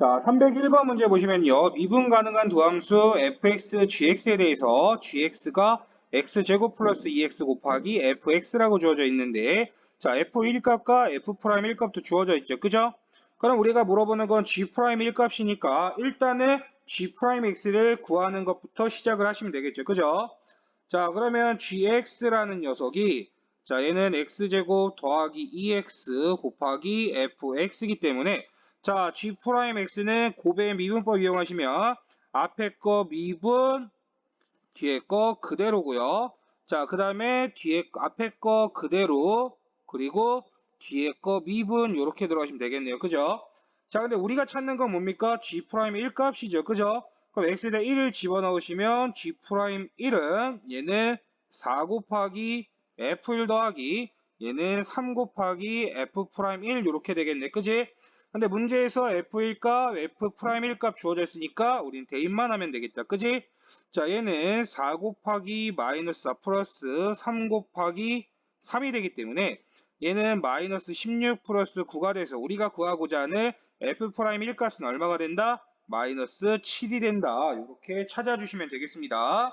자, 301번 문제 보시면요. 미분 가능한 두 함수 fx, gx에 대해서 gx가 x제곱 플러스 2x 곱하기 fx라고 주어져 있는데 자, f1 값과 f'1 값도 주어져 있죠. 그죠? 그럼 우리가 물어보는 건 g'1 값이니까 일단은 g'x를 구하는 것부터 시작을 하시면 되겠죠. 그죠? 자, 그러면 gx라는 녀석이 자, 얘는 x제곱 더하기 2x 곱하기 fx이기 때문에 자, g'x는 곱의 미분법 이용하시면 앞에 거 미분, 뒤에 거 그대로고요. 자, 그 다음에 뒤에 거- 앞에 거 그대로 그리고 뒤에 거 미분 이렇게 들어가시면 되겠네요. 그죠? 자, 근데 우리가 찾는 건 뭡니까? g'1 값이죠. 그죠? 그럼 x에다 1을 집어넣으시면 g'1은 얘는 4 곱하기 f1 더하기 얘는 3 곱하기 f'1 이렇게 되겠네. 그지? 근데 문제에서 f1값, f'1 값 주어져 있으니까 우린 대입만 하면 되겠다. 그지? 자, 얘는 4 곱하기 마이너스 4 플러스 3 곱하기 3이 되기 때문에 얘는 마이너스 16 플러스 9가 돼서 우리가 구하고자 하는 f'1 값은 얼마가 된다? 마이너스 7이 된다. 이렇게 찾아주시면 되겠습니다.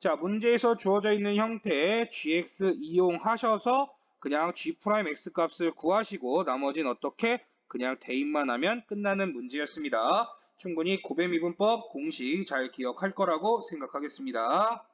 자, 문제에서 주어져 있는 형태 gx 이용하셔서 그냥 g'x 값을 구하시고 나머지는 어떻게 그냥 대입만 하면 끝나는 문제였습니다. 충분히 고배 미분법 공식 잘 기억할 거라고 생각하겠습니다.